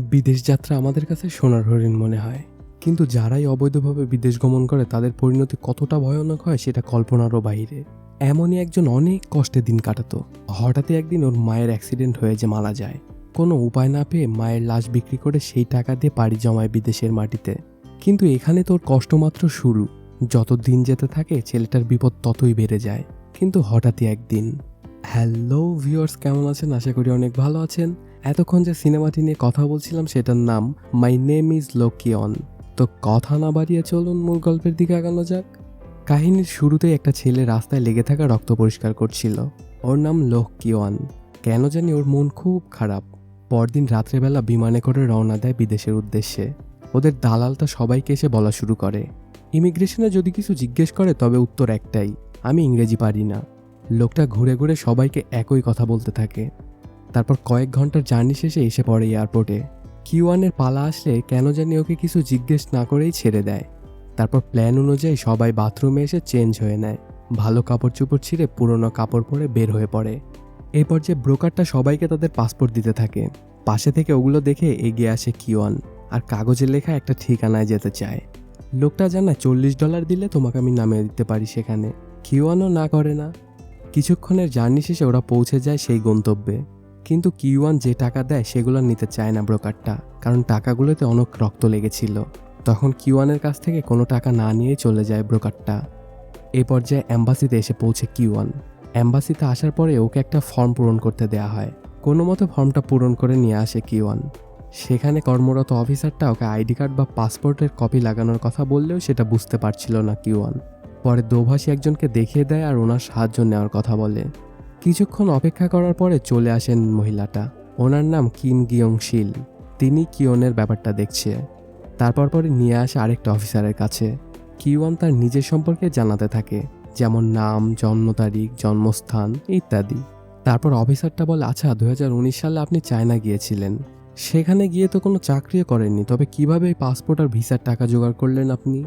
বিদেশ যাত্রা আমাদের কাছে সোনার হরিণ মনে হয়। কিন্তু যারাই অবৈধভাবে বিদেশ গমন করে, তাদের পরিণতি কতটা ভয়ানক হয় সেটা কল্পনারও বাইরে। এমনই একজন অনেক কষ্টে দিন কাটাতো। হঠাৎই একদিন ওর মায়ের অ্যাক্সিডেন্ট হয়ে যে মারা যায়। কোনো উপায় না পেয়ে মায়ের লাশ বিক্রি করে সেই টাকা দিয়ে পাড়ি জমায় বিদেশের মাটিতে। কিন্তু এখানে তোর কষ্ট মাত্র শুরু। যত দিন যেতে থাকে, ছেলেটার বিপদ ততই বেড়ে যায়। কিন্তু হঠাৎই একদিন হ্যালো ভিউয়ার্স কেমন আছেন? আশা করি অনেক ভালো আছেন। এতক্ষণ যে সিনেমাটি নিয়ে কথা বলছিলাম সেটার নাম মাই নেম ইজ লোকিয়ন তো কথা না বাড়িয়ে চলুন মূল গল্পের দিকে আগানো যাক। কাহিনীর শুরুতেই একটা ছেলে রাস্তায় লেগে থাকা রক্ত পরিষ্কার করছিল। ওর নাম লোকিয়ন কেন জানি ওর মন খুব খারাপ। পরদিন রাত্রেবেলা বিমানে করে রওনা দেয় বিদেশের উদ্দেশ্যে। ওদের দালালটা সবাইকে এসে বলা শুরু করে। ইমিগ্রেশনে যদি কিছু জিজ্ঞেস করে তবে উত্তর একটাই, আমি ইংরেজি পারি না। লোকটা ঘুরে ঘুরে সবাইকে একই কথা বলতে থাকে। তারপর কয়েক ঘণ্টার জার্নি শেষে এসে পড়ে এয়ারপোর্টে। কিউয়ানের পালা আসলে কেন জানি ওকে কিছু জিজ্ঞেস না করেই ছেড়ে দেয়। তারপর প্ল্যান অনুযায়ী সবাই বাথরুমে এসে চেঞ্জ হয়ে নেয়। ভালো কাপড় চোপড় ছিঁড়ে পুরনো কাপড় পরে বের হয়ে পড়ে। এই পর্যায়ে ব্রোকারটা সবাইকে তাদের পাসপোর্ট দিতে থাকে, পাশে থেকে ওগুলো দেখে এগিয়ে আসে কিওয়ান আর কাগজে লেখা একটা ঠিকানায় যেতে চায়। লোকটা জানায় চল্লিশ ডলার দিলে তোমাকে আমি নামিয়ে দিতে পারি সেখানে। কিওয়ানও না করে না। কিছুক্ষণের জার্নি শেষে ওরা পৌঁছে যায় সেই গন্তব্যে। কিন্তু কিউয়ান যে টাকা দেয় সেগুলো নিতে চায় না ব্রোকারটা, কারণ টাকাগুলোতে অনেক রক্ত লেগেছিল। তখন কিউয়ানের কাছ থেকে কোনো টাকা না নিয়ে চলে যায় ব্রোকারটা। এ পর্যায়ে অ্যাম্বাসিতে এসে পৌঁছে কিউয়ান। অ্যাম্বাসিতে আসার পরে ওকে একটা ফর্ম পূরণ করতে দেয়া হয়। কোনো মতো ফর্মটা পূরণ করে নিয়ে আসে কিউয়ান। সেখানে কর্মরত অফিসারটা ওকে আইডি কার্ড বা পাসপোর্টের কপি লাগানোর কথা বললেও সেটা বুঝতে পারছিল না কিউয়ান। পরে দোভাষী একজনকে দেখিয়ে দেয় আর ওনার সাহায্য নেওয়ার কথা বলে। কিছুক্ষণ অপেক্ষা করার পরে চলে আসেন মহিলাটা। ওনার নাম কিম গিয়ং শিল। তিনি কিয়নের ব্যাপারটা দেখছে। তারপর পরে নিয়ে আসে আরেকটা অফিসারের কাছে। কিওয়ান তার নিজের সম্পর্কে জানাতে থাকে, যেমন নাম, জন্ম তারিখ, জন্মস্থান ইত্যাদি। তারপর অফিসারটা বলে আচ্ছা দু হাজার উনিশ সালে আপনি চায়না গিয়েছিলেন। সেখানে গিয়ে তো কোনো চাকরিও করেননি, তবে কীভাবে এই পাসপোর্ট আর ভিসার টাকা জোগাড় করলেন আপনি?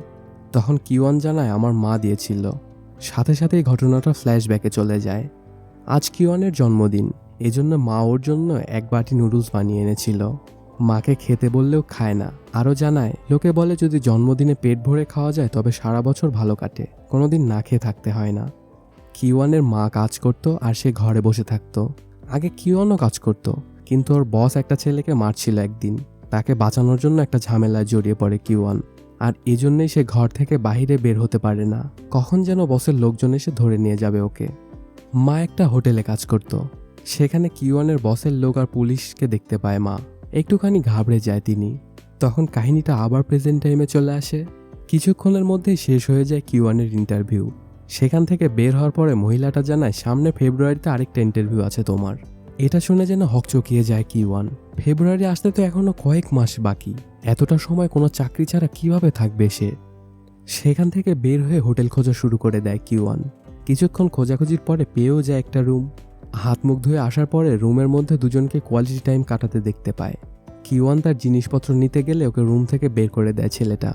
তখন কিওয়ান জানায়, আমার মা দিয়েছিল। সাথে সাথে এই ঘটনাটা ফ্ল্যাশব্যাকে চলে যায়। আজ কিওয়ানের জন্মদিন। এজন্য মা ওর জন্য এক বাটি নুডলস বানিয়ে এনেছিল। মাকে খেতে বললেও খায় না। আরও জানায়, লোকে বলে যদি জন্মদিনে পেট ভরে খাওয়া যায়, তবে সারা বছর ভালো কাটে। কোনোদিন না খেয়ে থাকতে হয় না। কিওয়ানের মা কাজ করত আর সে ঘরে বসে থাকতো। আগে কিওয়ানও কাজ করত, কিন্তু ওর বস একটা ছেলেকে মারছিল একদিন। তাকে বাঁচানোর জন্য একটা ঝামেলায় জড়িয়ে পড়ে কিওয়ান। আর এজন্যই সে ঘর থেকে বাইরে বের হতে পারে না। কখন যেন বসের লোকজন এসে ধরে নিয়ে যাবে ওকে। মা একটা হোটেলে কাজ করত। সেখানে কিওয়ানের বসের লোক আর পুলিশকে দেখতে পায় মা। একটুখানি ঘাবড়ে যায় তিনি। তখন কাহিনীটা আবার প্রেজেন্ট টাইমে চলে আসে। কিছুক্ষণের মধ্যেই শেষ হয়ে যায় কিওয়ানের ইন্টারভিউ সেখান থেকে বের হওয়ার পরে মহিলাটা জানায়, সামনে ফেব্রুয়ারিতে আরেকটা ইন্টারভিউ আছে তোমার। এটা শুনে যেন হকচকিয়ে যায় কিওয়ান ফেব্রুয়ারি আসতে তো এখনও কয়েক মাস বাকি। এতটা সময় কোনো চাকরি ছাড়া কীভাবে থাকবে সে? সেখান থেকে বের হয়ে হোটেল খোঁজা শুরু করে দেয় কিওয়ান কিছুক্ষণ খোঁজাখুঁজির পরে পেয়েও যায় একটা রুম। হাত মুখ ধুয়ে আসার পরে রুমের মধ্যে দুজনকে কোয়ালিটি টাইম কাটাতে দেখতে পায়। কিওয়ান তার জিনিসপত্র নিতে গেলে ওকে রুম থেকে বের করে দেয় ছেলেটা।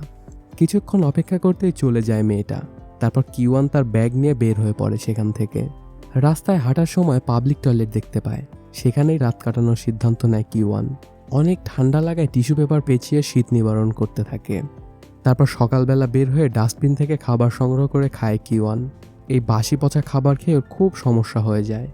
কিছুক্ষণ অপেক্ষা করতেই চলে যায় মেয়েটা। তারপর কিওয়ান তার ব্যাগ নিয়ে বের হয়ে পড়ে সেখান থেকে। রাস্তায় হাঁটার সময় পাবলিক টয়লেট দেখতে পায়। সেখানেই রাত কাটানোর সিদ্ধান্ত নেয় কিওয়ান অনেক ঠান্ডা লাগায় টিস্যু পেপার পেঁচিয়ে শীত নিবারণ করতে থাকে। তারপর সকালবেলা বের হয়ে ডাস্টবিন থেকে খাবার সংগ্রহ করে খায় কিওয়ান এই বাসি পচা খাবার খেয়ে ওর খুব সমস্যা হয়ে যায়।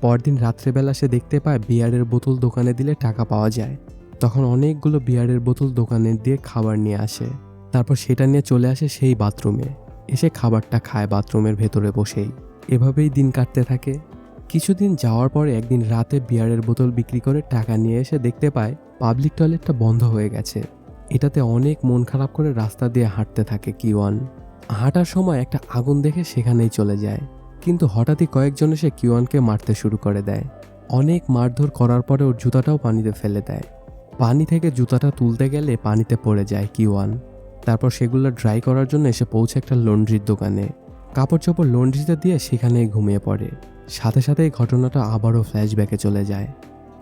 পরদিন রাত্রেবেলা সে দেখতে পায় বিয়ারের বোতল দোকানে দিলে টাকা পাওয়া যায়। তখন অনেকগুলো বিয়ারের বোতল দোকানে দিয়ে খাবার নিয়ে আসে। তারপর সেটা নিয়ে চলে আসে সেই বাথরুমে। এসে খাবারটা খায় বাথরুমের ভেতরে বসেই। এভাবেই দিন কাটতে থাকে। কিছুদিন যাওয়ার পরে একদিন রাতে বিয়ারের বোতল বিক্রি করে টাকা নিয়ে এসে দেখতে পায় পাবলিক টয়লেটটা বন্ধ হয়ে গেছে। এটাতে অনেক মন খারাপ করে রাস্তা দিয়ে হাঁটতে থাকে কিওয়ান। হাঁটার সময় একটা আগুন দেখে সেখানেই চলে যায়। কিন্তু হঠাৎই কয়েকজন এসে কিওয়ানকে মারতে শুরু করে দেয়। অনেক মারধর করার পরে ওর জুতাটাও পানিতে ফেলে দেয়। পানি থেকে জুতাটা তুলতে গেলে পানিতে পড়ে যায় কিওয়ান তারপর সেগুলো ড্রাই করার জন্য এসে পৌঁছে একটা লন্ড্রির দোকানে। কাপড় চোপড় লন্ড্রিতে দিয়ে সেখানেই ঘুমিয়ে পড়ে। সাথে সাথে এই ঘটনাটা আবারও ফ্ল্যাশব্যাকে চলে যায়।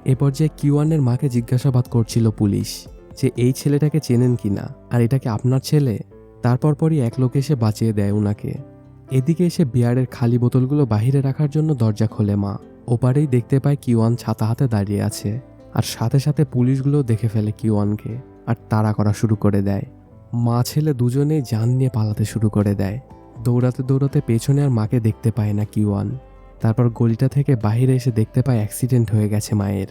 এ পর্যায়ে কিওয়ানের মাকে জিজ্ঞাসাবাদ করছিল পুলিশ যে, এই ছেলেটাকে চেনেন কিনা? আর এটা কি আপনার ছেলে? তারপর পরই এক লোক এসে বাঁচিয়ে দেয় ওনাকে এদিকে এসে বিয়ারের খালি বোতলগুলো বাহিরে রাখার জন্য দরজা খোলে মা। ওপারেই দেখতে পায় কিওয়ান ছাতা হাতে দাঁড়িয়ে আছে। আর সাথে সাথে পুলিশগুলো দেখে ফেলে কিওয়ানকে আর তাড়া করা শুরু করে দেয়। মা ছেলে দুজনেই জান নিয়ে পালাতে শুরু করে দেয়। দৌড়াতে দৌড়াতে পেছনে আর মাকে দেখতে পায় না কিওয়ান তারপর গলিটা থেকে বাইরে এসে দেখতে পায় অ্যাক্সিডেন্ট হয়ে গেছে মায়ের।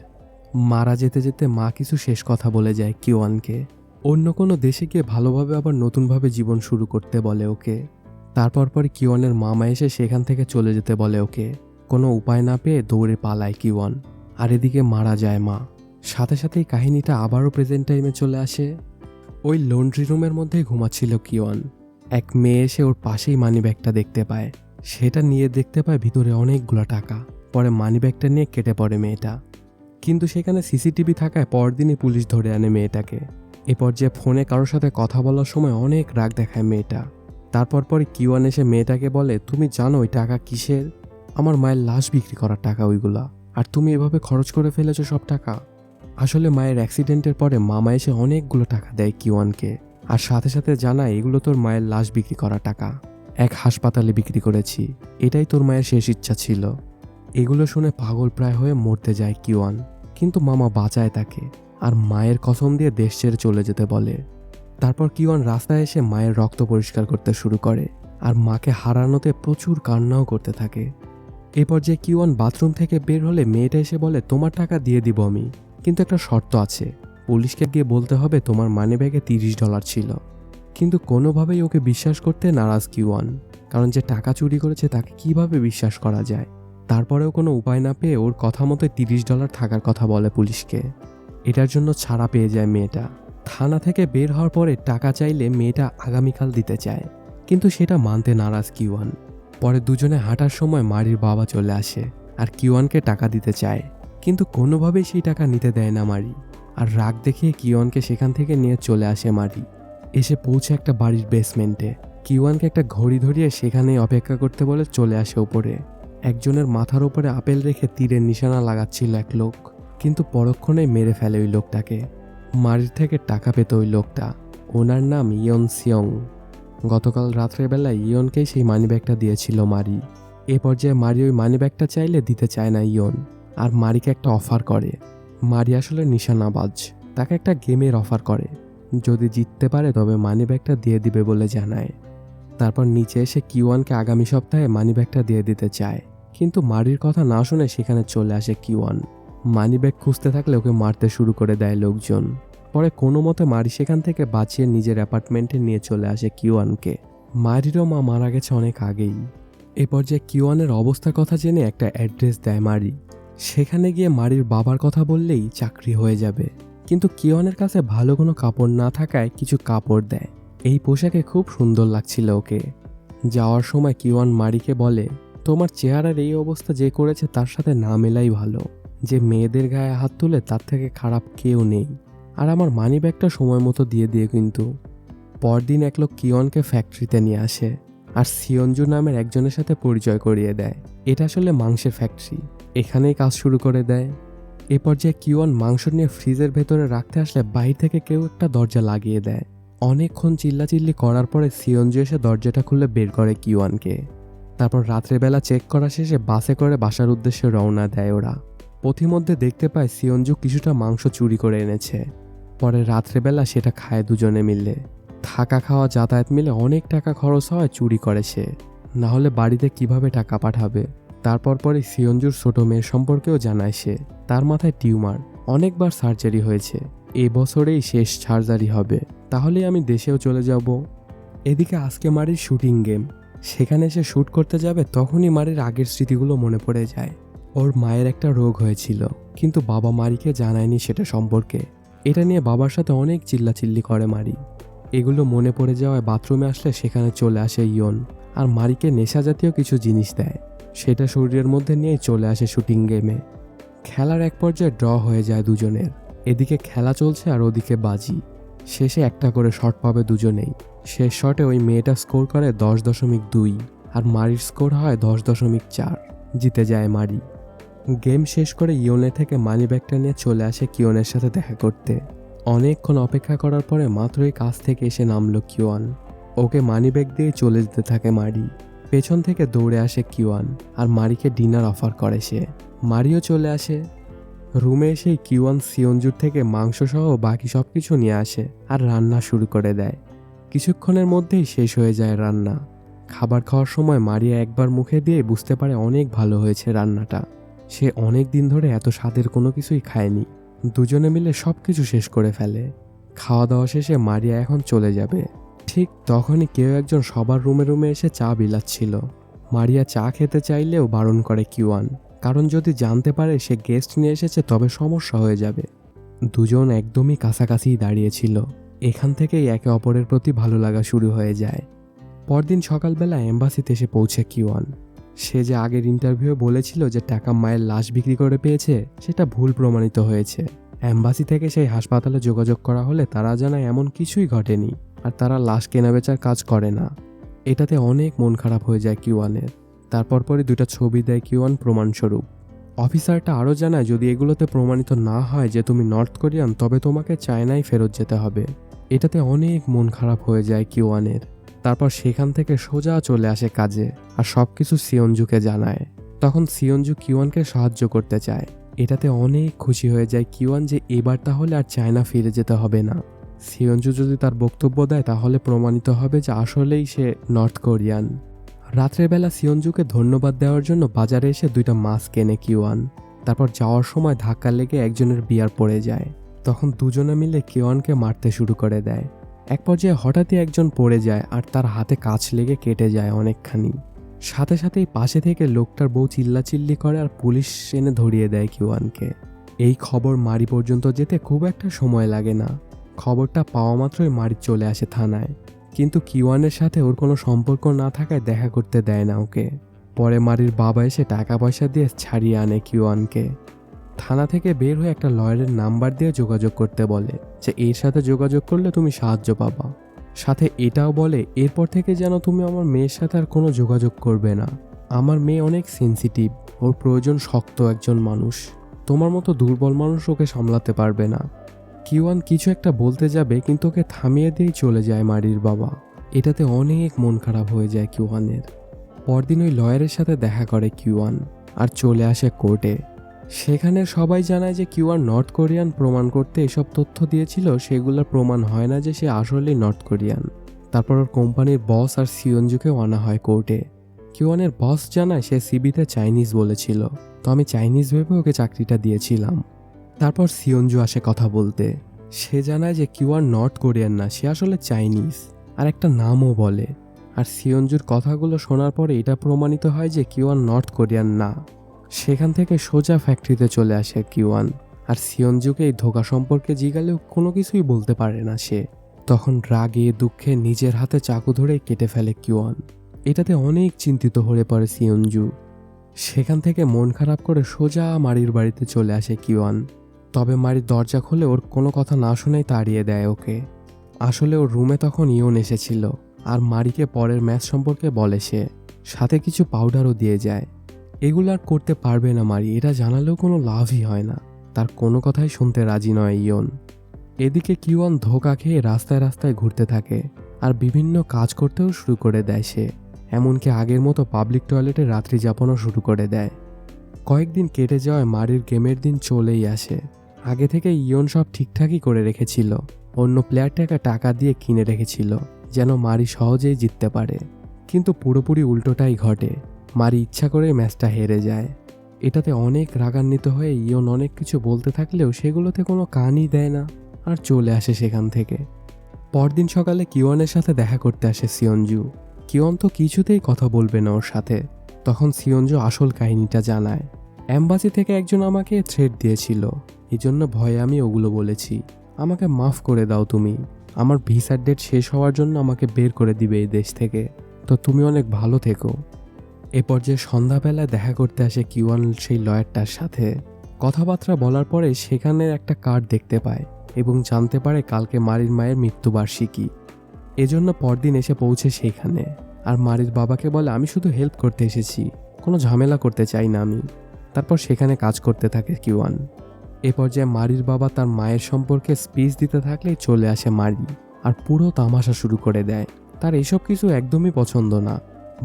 মারা যেতে যেতে মা কিছু শেষ কথা বলে যায় কিওয়ানকে অন্য কোনো দেশে গিয়ে ভালোভাবে আবার নতুনভাবে জীবন শুরু করতে বলে ওকে। তারপর পর কিওয়ানের মামা এসে সেখান থেকে চলে যেতে বলে ওকে। কোনো উপায় না পেয়ে দৌড়ে পালায় কিওয়ান। আর এদিকে মারা যায় মা। সাথে সাথেই কাহিনীটা আবারও প্রেজেন্ট টাইমে চলে আসে। ওই লন্ড্রি রুমের মধ্যে ঘুমাচ্ছিল কিওয়ান। এক মেয়ে এসে ওর পাশেই মানিব্যাগটা দেখতে পায়। সেটা নিয়ে দেখতে পায় ভিতরে অনেকগুলো টাকা। পরে মানিব্যাগটা নিয়ে কেটে পড়ে মেয়েটা। কিন্তু সেখানে সিসিটিভি থাকায় পরদিনই পুলিশ ধরে আনে মেয়েটাকে। এ পর্যায়ে ফোনে কারোর সাথে কথা বলার সময় অনেক রাগ দেখায় মেয়েটা। তারপর পরে কিওয়ান এসে মেয়েটাকে বলে, তুমি জানো ওই টাকা কিসের? আমার মায়ের লাশ বিক্রি করার টাকা ওইগুলা। আর তুমি এভাবে খরচ করে ফেলেছো সব টাকা? আসলে মায়ের অ্যাক্সিডেন্টের পরে মামা এসে অনেকগুলো টাকা দেয় কিওয়ানকে আর সাথে সাথে জানায়, এগুলো তোর মায়ের লাশ বিক্রি করা টাকা। এক হাসপাতালে বিক্রি করেছি। এটাই তোর মায়ের শেষ ইচ্ছা ছিল। এগুলো শুনে পাগল প্রায় হয়ে মরতে যায় কিওয়ান কিন্তু মামা বাঁচায় তাকে। আর মায়ের কসম দিয়ে দেশ ছেড়ে চলে যেতে বলে। তারপর কিওয়ান রাস্তায় এসে মায়ের রক্ত পরিষ্কার করতে শুরু করে আর মাকে হারানোতে প্রচুর কান্নাও করতে থাকে। এ পর্যায়ে কিওয়ান বাথরুম থেকে বের হলে মেয়েটা এসে বলে, তোমার টাকা দিয়ে দিব আমি। কিন্তু একটা শর্ত আছে। পুলিশকে গিয়ে বলতে হবে তোমার মানি ব্যাগে তিরিশ ডলার ছিল। কিন্তু কোনোভাবেই ওকে বিশ্বাস করতে নারাজ কিওয়ান। কারণ যে টাকা চুরি করেছে তাকে কীভাবে বিশ্বাস করা যায়? তারপরেও কোনো উপায় না পেয়ে ওর কথা মতো তিরিশ ডলার থাকার কথা বলে পুলিশকে। এটার জন্য ছাড়া পেয়ে যায় মেয়েটা। থানা থেকে বের হওয়ার পরে টাকা চাইলে মেয়েটা আগামীকাল দিতে চায়। কিন্তু সেটা মানতে নারাজ কিওয়ান পরে দুজনে হাঁটার সময় মারির বাবা চলে আসে আর কিওয়ানকে টাকা দিতে চায়। কিন্তু কোনোভাবেই সেই টাকা নিতে দেয় না মারি। আর রাগ দেখিয়ে কিওয়ানকে সেখান থেকে নিয়ে চলে আসে মারি। এসে পৌঁছে একটা বাড়ির বেসমেন্টে। কিওয়ানকে একটা ঘড়ি ধরিয়ে সেখানেই অপেক্ষা করতে বলে চলে আসে ওপরে। একজনের মাথার ওপরে আপেল রেখে তীরের নিশানা লাগাচ্ছিল এক লোক। কিন্তু পরক্ষণেই মেরে ফেলে ওই লোকটাকে। মারির থেকে টাকা পেত ওই লোকটা। ওনার নাম ইয়ন সিয়ং। গতকাল রাত্রেবেলায় ইয়নকেই সেই মানিব্যাগটা দিয়েছিল মারি। এ পর্যায়ে মারি ওই মানিব্যাগটা চাইলে দিতে চায় না ইয়ন, আর মারিকে একটা অফার করে। মারি আসলে নিশানাবাজ, তাকে একটা গেমের অফার করে। যদি জিততে পারে তবে মানিব্যাগটা দিয়ে দিবে বলে জানায়। তারপর নিচে এসে কিওয়ানকে আগামী সপ্তাহে মানিব্যাগটা দিয়ে দিতে চায়। কিন্তু মারির কথা না শুনে সেখানে চলে আসে কিওয়ান মানিব্যাগ খুঁজতে থাকলে ওকে মারতে শুরু করে দেয় লোকজন। পরে কোনো মতে মারি সেখান থেকে বাঁচিয়ে নিজের অ্যাপার্টমেন্টে নিয়ে চলে আসে কিওয়ানকে মারিরও মা মারা গেছে অনেক আগেই। এ পর্যায়ে কিওয়ানের অবস্থার কথা জেনে একটা অ্যাড্রেস দেয় মারি। সেখানে গিয়ে মারির বাবার কথা বললেই চাকরি হয়ে যাবে। কিন্তু কিওয়ানের কাছে ভালো কোনো কাপড় না থাকায় কিছু কাপড় দেয়। এই পোশাকে খুব সুন্দর লাগছিল ওকে। যাওয়ার সময় কিওয়ান মারিকে বলে, তোমার চেহারার এই অবস্থা যে করেছে তার সাথে না মেলাই ভালো। যে মেয়েদের গায়ে হাত তুলে তার থেকে খারাপ কেউ নেই। আর আমার মানি ব্যাগটা সময় মতো দিয়ে দিয়ে কিন্তু। পরদিন এক লোক কিয়নকে ফ্যাক্টরিতে নিয়ে আসে আর সিয়ঞ্জু নামের একজনের সাথে পরিচয় করিয়ে দেয়। এটা আসলে মাংসের ফ্যাক্টরি। এখানেই কাজ শুরু করে দেয়। এ পর্যায়ে কিওয়ান মাংস নিয়ে ফ্রিজের ভেতরে রাখতে আসলে বাইরে থেকে কেউ একটা দরজা লাগিয়ে দেয়। অনেকক্ষণ চিল্লাচিল্লি করার পরে সিয়ঞ্জু এসে দরজাটা খুলে বের করে কিওয়ানকে তারপর রাত্রেবেলা চেক করা শেষে বাসে করে বাসার উদ্দেশ্যে রওনা দেয় ওরা। পথিমধ্যে দেখতে পায় সিয়ঞ্জু কিছুটা মাংস চুরি করে এনেছে। পরে রাত্রেবেলা সেটা খায় দুজনে মিলে। থাকা খাওয়া যাতায়াত মিলে অনেক টাকা খরচ হয় চুরি করে সে। না হলে বাড়িতে কীভাবে টাকা পাঠাবে? তারপর পরে সিয়ঞ্জুর ছোট মেয়ের সম্পর্কেও জানায় সে। তার মাথায় টিউমার। অনেকবার সার্জারি হয়েছে। এ বছরেই শেষ সার্জারি হবে। তাহলে আমি দেশেও চলে যাব। এদিকে আজকে মারির শুটিং গেম। সেখানে সে শ্যুট করতে যাবে তখনই মারির আগের স্মৃতিগুলো মনে পড়ে যায়। ওর মায়ের একটা রোগ হয়েছিল, কিন্তু বাবা মারিকে জানায়নি সেটা সম্পর্কে। এটা নিয়ে বাবার সাথে অনেক চিল্লাচিল্লি করে মারি। এগুলো মনে পড়ে যাওয়ায় বাথরুমে আসলে সেখানে চলে আসে ইয়ন, আর মারিকে নেশা জাতীয় কিছু জিনিস দেয়। সেটা শরীরের মধ্যে নিয়েই চলে আসে শুটিং গেমে। খেলার এক পর্যায়ে ড্র হয়ে যায় দুজনের। এদিকে খেলা চলছে আর ওদিকে বাজি। শেষে একটা করে শট পাবে দুজনেই। শেষ শটে ওই মেয়েটা স্কোর করে দশ দশমিক দুই, আর মারির স্কোর হয় দশ দশমিক চার। জিতে যায় মারি। গেম শেষ করে ইয়নে থেকে মানি ব্যাগটা নিয়ে চলে আসে কিয়নের সাথে দেখা করতে। অনেকক্ষণ অপেক্ষা করার পরে মাত্রই কাছ থেকে এসে নামলো কিওয়ান। ওকে মানি ব্যাগ দিয়ে চলে যেতে থাকে মারি। পেছন থেকে দৌড়ে আসে কিওয়ান আর মারিকে ডিনার অফার করে সে। মারিও চলে আসে। রুমে এসে কিওয়ান সিয়ঞ্জুর থেকে মাংস সহ বাকি সব কিছু নিয়ে আসে আর রান্না শুরু করে দেয়। কিছুক্ষণের মধ্যেই শেষ হয়ে যায় রান্না। খাবার খাওয়ার সময় মারিয়া একবার মুখে দিয়ে বুঝতে পারে অনেক ভালো হয়েছে রান্নাটা। সে অনেক দিন ধরে এত স্বাদের কোনো কিছুই খায়নি। দুজনে মিলে সব কিছু শেষ করে ফেলে। খাওয়া দাওয়া শেষে মারিয়া এখন চলে যাবে। ঠিক তখনই কেউ একজন সবার রুমে রুমে এসে চা বিলাচ্ছিল। মারিয়া চা খেতে চাইলেও বারণ করে কিওয়ান কারণ যদি জানতে পারে সে গেস্ট নিয়ে এসেছে, তবে সমস্যা হয়ে যাবে। দুজন একদমই কাছাকাছিই দাঁড়িয়েছিল। এখান থেকেই একে অপরের প্রতি ভালো লাগা শুরু হয়ে যায়। পরদিন সকালবেলা এম্বাসিতে এসে পৌঁছে কিওয়ান সে যে আগের ইন্টারভিউ বলেছিল যে টাকা মায়ের লাশ বিক্রি করে পেয়েছে, সেটা ভুল প্রমাণিত হয়েছে। অ্যাম্বাসি থেকে সেই হাসপাতালে যোগাযোগ করা হলে তারা জানায় এমন কিছুই ঘটেনি, আর তারা লাশ কেনাবেচার কাজ করে না। এটাতে অনেক মন খারাপ হয়ে যায় কিওয়ানের তারপর পরে দুটা ছবি দেয় কিওয়ান প্রমাণস্বরূপ। অফিসারটা আরও জানায়, যদি এগুলোতে প্রমাণিত না হয় যে তুমি নর্থ কোরিয়ান, তবে তোমাকে চায়নায় ফেরত যেতে হবে। এটাতে অনেক মন খারাপ হয়ে যায় কিওয়ানের তারপর সেখান থেকে সোজা চলে আসে কাজে আর সব কিছু সিয়ঞ্জুকে জানায়। তখন সিয়ঞ্জু কিওয়ানকে সাহায্য করতে চায়। এটাতে অনেক খুশি হয়ে যায় কিওয়ান যে এবার তাহলে আর চায়না ফিরে যেতে হবে না। সিয়ঞ্জু যদি তার বক্তব্য দেয় তাহলে প্রমাণিত হবে যে আসলেই সে নর্থ কোরিয়ান। রাত্রের বেলা সিয়ঞ্জুকে ধন্যবাদ দেওয়ার জন্য বাজারে এসে দুইটা মাছ কেনে কিওয়ান তারপর যাওয়ার সময় ধাক্কা লেগে একজনের বিয়ার পড়ে যায়। তখন দুজনে মিলে কিওয়ানকে মারতে শুরু করে দেয়। এক পর্যায়ে হঠাৎই একজন পড়ে যায় আর তার হাতে কাছ লেগে কেটে যায় অনেকখানি। সাথে সাথেই পাশে থেকে লোকটার বউ চিল্লাচিল্লি করে আর পুলিশ এনে ধরিয়ে দেয় কিওয়ানকে এই খবর মারি পর্যন্ত যেতে খুব একটা সময় লাগে না। খবরটা পাওয়া মাত্রই মারি চলে আসে থানায়। কিন্তু কিওয়ানের সাথে ওর কোনো সম্পর্ক না থাকায় দেখা করতে দেয় না ওকে। পরে মারির বাবা এসে টাকা পয়সা দিয়ে ছাড়িয়ে আনে কিওয়ানকে থানা থেকে বের হয়ে একটা লয়ারের নাম্বার দিয়ে যোগাযোগ করতে বলে যে এর সাথে যোগাযোগ করলে তুমি সাহায্য পাবা। সাথে এটাও বলে, এরপর থেকে যেন তুমি আমার মেয়ের সাথে আর কোনো যোগাযোগ করবে না। আমার মেয়ে অনেক সেন্সিটিভ ওর প্রয়োজন শক্ত একজন মানুষ। তোমার মতো দুর্বল মানুষ ওকে সামলাতে পারবে না। কিওয়ান কিছু একটা বলতে যাবে, কিন্তু ওকে থামিয়ে দিয়েই চলে যায় মারির বাবা। এটাতে অনেক মন খারাপ হয়ে যায় কিওয়ানের পরদিন ওই লয়ারের সাথে দেখা করে কিওয়ান আর চলে আসে কোর্টে। সেখানে সবাই জানায় যে কিউআর নর্থ কোরিয়ান প্রমাণ করতে এসব তথ্য দিয়েছিল, সেগুলোর প্রমাণ হয় না যে সে আসলেই নর্থ কোরিয়ান। তারপর ওর কোম্পানির বস আর সিয়ঞ্জুকেও আনা হয় কোর্টে। কিউয়ানের বস জানায় সে সিবিতে চাইনিজ বলেছিল। তো আমি চাইনিজ ভেবে ওকে চাকরিটা দিয়েছিলাম। তারপর সিয়ঞ্জু আসে কথা বলতে। সে জানায় যে কিউআর নর্থ কোরিয়ান না, সে আসলে চাইনিজ। আর একটা নামও বলে। আর সিয়ঞ্জুর কথাগুলো শোনার পরে এটা প্রমাণিত হয় যে কিউআর নর্থ কোরিয়ান না। সেখান থেকে সোজা ফ্যাক্টরিতে চলে আসে কিওয়ান আর সিয়নজুকে এই ধোকা সম্পর্কে জিগালেও কোনো কিছুই বলতে পারে না সে। তখন রাগে, দুঃখে নিজের হাতে চাকু ধরে কেটে ফেলে কিওয়ান এটাতে অনেক চিন্তিত হয়ে পড়ে সিয়ঞ্জু সেখান থেকে মন খারাপ করে সোজা মারির বাড়িতে চলে আসে কিওয়ান তবে মারির দরজা খুলে ওর কোনো কথা না শুনেই তাড়িয়ে দেয় ওকে। আসলে ওর রুমে তখন ইয়ন এসেছিল, আর মারিকে পরের ম্যাচ সম্পর্কে বলে সে। সাথে কিছু পাউডারও দিয়ে যায়। এগুলো আর করতে পারবে না মারি, এটা জানালেও কোনো লাভই হয় না। তার কোনো কথাই শুনতে রাজি নয় ইয়ন। এদিকে কিওয়ান ধোকা খেয়ে রাস্তায় রাস্তায় ঘুরতে থাকে আর বিভিন্ন কাজ করতেও শুরু করে দেয় সে। এমনকি আগের মতো পাবলিক টয়লেটে রাত্রি যাপনও শুরু করে দেয়। কয়েকদিন কেটে যাওয়ায় মারির গেমের দিন চলেই আসে। আগে থেকে ইয়ন সব ঠিকঠাকই করে রেখেছিল। অন্য প্লেয়ারটাকে টাকা দিয়ে কিনে রেখেছিল, যেন মারি সহজেই জিততে পারে। কিন্তু পুরোপুরি উল্টোটাই ঘটে। মারি ইচ্ছা করে ম্যাচটা হেরে যায়। এটাতে অনেক রাগান্বিত হয়ে ইয়ন অনেক কিছু বলতে থাকলেও সেগুলোতে কোনো কানই দেয় না আর চলে আসে সেখান থেকে। পরদিন সকালে কিওয়ানের সাথে দেখা করতে আসে সিয়ঞ্জু কিয়ন তো কিছুতেই কথা বলবে না ওর সাথে। তখন সিয়ঞ্জু আসল কাহিনীটা জানায়। অ্যাম্বাসি থেকে একজন আমাকে থ্রেড দিয়েছিল। এই জন্য ভয়ে আমি ওগুলো বলেছি। আমাকে মাফ করে দাও তুমি। আমার ভিসার ডেট শেষ হওয়ার জন্য আমাকে বের করে দিবে এই দেশ থেকে। তো তুমি অনেক ভালো থেকো। এ পর্যায়ে সন্ধ্যাবেলায় দেখা করতে আসে কিওয়ান সেই লয়ারটার সাথে। কথাবার্তা বলার পরে সেখানে একটা কার্ড দেখতে পায় এবং জানতে পারে কালকে মারির মায়ের মৃত্যুবার্ষিকী। এজন্য পরদিন এসে পৌঁছে সেইখানে। আর মারির বাবাকে বলে, আমি শুধু হেল্প করতে এসেছি, কোনো ঝামেলা করতে চাই না আমি। তারপর সেখানে কাজ করতে থাকে কিওয়ান এ পর্যায়ে মারির বাবা তার মায়ের সম্পর্কে স্পিচ দিতে থাকলেই চলে আসে মারি, আর পুরো তামাশা শুরু করে দেয়। তার এসব কিছু একদমই পছন্দ না।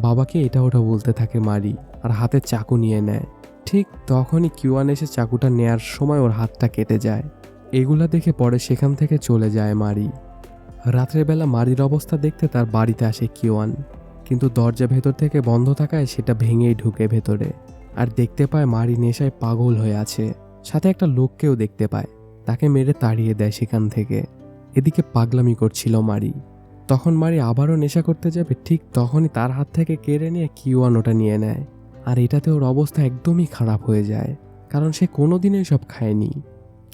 বাবাকে এটা ওটা বলতে থাকে মারি আর হাতে চাকু নিয়ে নেয়। ঠিক তখনই কিউয়ান এসে চাকুটা নেয়ার সময় ওর হাতটা কেটে যায়। এগুলা দেখে পরে সেখান থেকে চলে যায় মারি। রাত্রের বেলা মারির অবস্থা দেখতে তার বাড়িতে আসে কিওয়ান কিন্তু দরজা ভেতর থেকে বন্ধ থাকায় সেটা ভেঙেই ঢুকে ভেতরে। আর দেখতে পায় মারি নেশায় পাগল হয়ে আছে। সাথে একটা লোককেও দেখতে পায়। তাকে মেরে তাড়িয়ে দেয় সেখান থেকে। এদিকে পাগলামি করছিল মারি। তখন মারি আবারও নেশা করতে যাবে, ঠিক তখনই তার হাত থেকে কেড়ে নিয়ে কিওয়ান ওটা নিয়ে নেয়। আর এটাতে ওর অবস্থা একদমই খারাপ হয়ে যায়, কারণ সে কোনোদিনই সব খায়নি।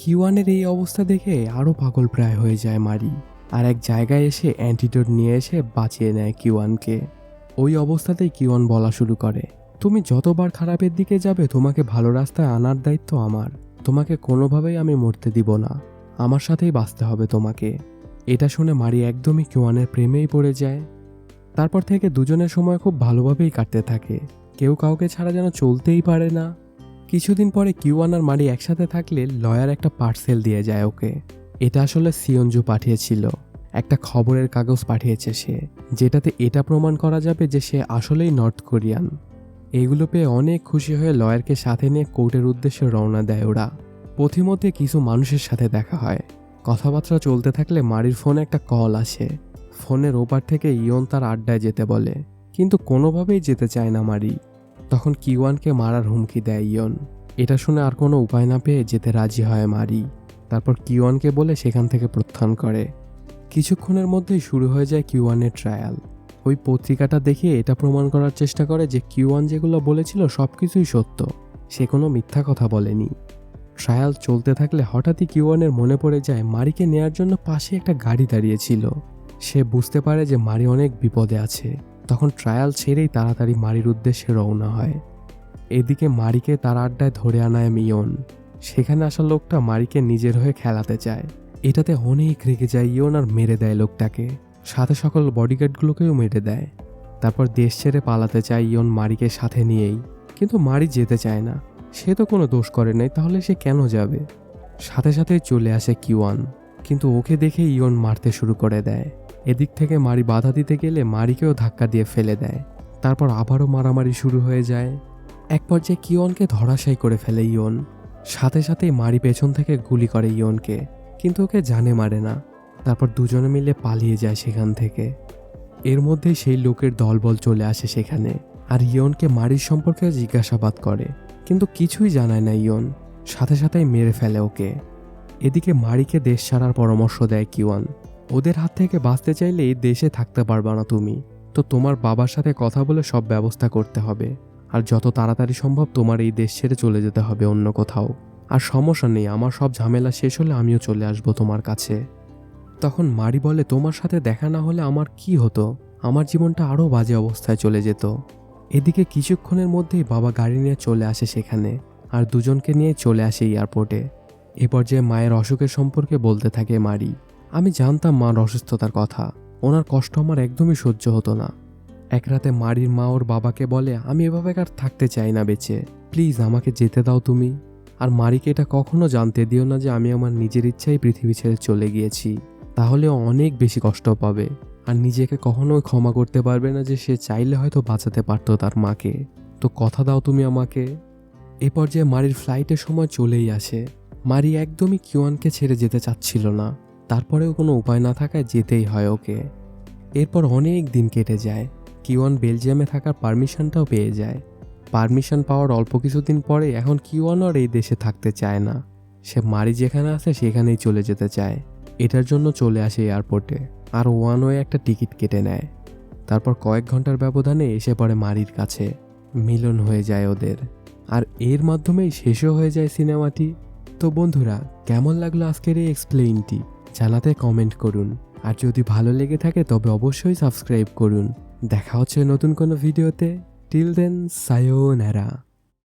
কিওয়ানের এই অবস্থা দেখে আরও পাগল প্রায় হয়ে যায় মারি, আর এক জায়গায় এসে অ্যান্টিডোট নিয়ে এসে বাঁচিয়ে নেয় কিওয়ানকে ওই অবস্থাতেই কিওয়ান বলা শুরু করে, তুমি যতবার খারাপের দিকে যাবে, তোমাকে ভালো রাস্তায় আনার দায়িত্ব আমার। তোমাকে কোনোভাবেই আমি মরতে দিব না। আমার সাথেই বাঁচতে হবে তোমাকে। এটা শুনে মারি একদমই কিওয়ানের প্রেমেই পড়ে যায়। তারপর থেকে দুজনের সময় খুব ভালোভাবেই কাটতে থাকে। কেউ কাউকে ছাড়া যেন চলতেই পারে না। কিছুদিন পরে কিউয়ান আর মারি একসাথে থাকলে লয়ার একটা পার্সেল দিয়ে যায় ওকে। এটা আসলে সিয়ঞ্জু পাঠিয়েছিল। একটা খবরের কাগজ পাঠিয়েছে সে, যেটাতে এটা প্রমাণ করা যাবে যে সে আসলেই নর্থ কোরিয়ান। এগুলো পেয়ে অনেক খুশি হয়ে লয়ারকে সাথে নিয়ে কোর্টের উদ্দেশ্যে রওনা দেয় ওরা। পথিমধ্যে কিছু মানুষের সাথে দেখা হয়। কথাবার্তা চলতে থাকলে মারির ফোনে একটা কল আসে। ফোনের ওপার থেকে ইয়ন তার আড্ডায় যেতে বলে। কিন্তু কোনোভাবেই যেতে চায় না মারি। তখন কিওয়ানকে মারার হুমকি দেয় ইয়ন। এটা শুনে আর কোনো উপায় না পেয়ে যেতে রাজি হয় মারি। তারপর কিওয়ানকে বলে সেখান থেকে প্রত্যান করে। কিছুক্ষণের মধ্যেই শুরু হয়ে যায় কিওয়ানের ট্রায়াল। ওই পত্রিকাটা দেখে এটা প্রমাণ করার চেষ্টা করে যে কিওয়ান যেগুলো বলেছিল সব কিছুই সত্য। সে কোনো মিথ্যা কথা বলেনি। ট্রায়াল চলতে থাকলে হঠাৎই কিওয়ানের মনে পড়ে যায় মারিকে নেয়ার জন্য পাশে একটা গাড়ি দাঁড়িয়েছিল। সে বুঝতে পারে যে মারি অনেক বিপদে আছে। তখন ট্রায়াল ছেড়েই তাড়াতাড়ি মারির উদ্দেশ্যে রওনা হয়। এদিকে মারিকে তার আড্ডায় ধরে আনায় মিয়ন। সেখানে আসা লোকটা মারিকে নিজের হয়ে খেলাতে চায়। এটাতে অনেক রেগে যায় ইয়ন আর মেরে দেয় লোকটাকে। সাথে সকল বডিগার্ডগুলোকেও মেরে দেয়। তারপর দেশ ছেড়ে পালাতে চায় ইয়ন মারিকে সাথে নিয়েই। কিন্তু মারি যেতে চায় না। সে তো কোনো দোষ করে নাই, তাহলে সে কেন যাবে? সাথে সাথে চলে আসে কিওয়ান, কিন্তু ওকে দেখে ইয়ন মারতে শুরু করে দেয়। এদিক থেকে মারি বাধা দিতে গেলে মারিকেও ধাক্কা দিয়ে ফেলে দেয়। তারপর আবারও মারামারি শুরু হয়ে যায়। এক পর্যায়ে কিয়নকে ধরাশায়ী করে ফেলে ইয়ন সাথে সাথেই মারি পেছন থেকে গুলি করে ইয়নকে কিন্তু ওকে জানে মারে না। তারপর দুজনে মিলে পালিয়ে যায় সেখান থেকে। এর মধ্যে সেই লোকের দলবল চলে আসে সেখানে, আর ইয়নকে মারির সম্পর্কে জিজ্ঞাসাবাদ করে। কিন্তু কিছুই জানায় না ইয়ন। সাথে সাথেই মেরে ফেলে ওকে। এদিকে মারিকে দেশ ছাড়ার পরামর্শ দেয় কিওয়ান। ওদের হাত থেকে বাঁচতে চাইলে এই দেশে থাকতে পারবা না তুমি। তো তোমার বাবার সাথে কথা বলে সব ব্যবস্থা করতে হবে। আর যত তাড়াতাড়ি সম্ভব তোমার এই দেশ ছেড়ে চলে যেতে হবে অন্য কোথাও। আর সমস্যা নেই, আমার সব ঝামেলা শেষ হলে আমিও চলে আসব তোমার কাছে। তখন মারি বলে, তোমার সাথে দেখা না হলে আমার কি হতো? আমার জীবনটা আরও বাজে অবস্থায় চলে যেত। এদিকে কিছুক্ষণের মধ্যেই বাবা গাড়ি নিয়ে চলে আসে সেখানে, আর দুজনকে নিয়ে চলে আসে এয়ারপোর্টে এ পর্যায়ে মায়ের অসুখের সম্পর্কে বলতে থাকে মারি। আমি জানতাম মার অসুস্থতার কথা। ওনার কষ্ট আমার একদমই সহ্য হতো না। এক রাতে মারির মা ওর বাবাকে বলে, আমি এভাবে আর থাকতে চাই না বেঁচে। প্লিজ আমাকে যেতে দাও তুমি। আর মারিকে এটা কখনো জানতে দিও না যে আমি আমার নিজের ইচ্ছাই পৃথিবী ছেড়ে চলে গিয়েছি। তাহলে অনেক বেশি কষ্ট পাবে। আর নিজেকে কখনোই ক্ষমা করতে পারবে না যে সে চাইলে হয়তো বাঁচাতে পারতো তার মাকে। তো কথা দাও তুমি আমাকে। এ পর্যায়ে মারির ফ্লাইটের সময় চলেই আসে। মারি একদমই কিওয়ানকে ছেড়ে যেতে চাচ্ছিল না। তারপরেও কোনো উপায় না থাকায় যেতেই হয় ওকে। এরপর অনেক দিন কেটে যায়। কিওয়ান বেলজিয়ামে থাকার পারমিশনটাও পেয়ে যায়। পারমিশন পাওয়ার অল্প কিছুদিন পরে এখন কিওয়ান আর এই দেশে থাকতে চায় না। সে মারি যেখানে আছে সেখানেই চলে যেতে চায়। এটার জন্য চলে আসে এয়ারপোর্টে আর ওয়ান ওয়ে একটা টিকিট কেটে নেয়। তারপর কয়েক ঘণ্টার ব্যবধানে এসে পড়ে মারির কাছে। মিলন হয়ে যায় ওদের। আর এর মাধ্যমেই শেষও হয়ে যায় সিনেমাটি। তো বন্ধুরা, কেমন লাগল আজকের এই এক্সপ্লেইনটি জানাতে কমেন্ট করুন। আর যদি ভালো লেগে থাকে, তবে অবশ্যই সাবস্ক্রাইব করুন। দেখা হচ্ছে নতুন কোনো ভিডিওতে টিল দেন সায়োনারা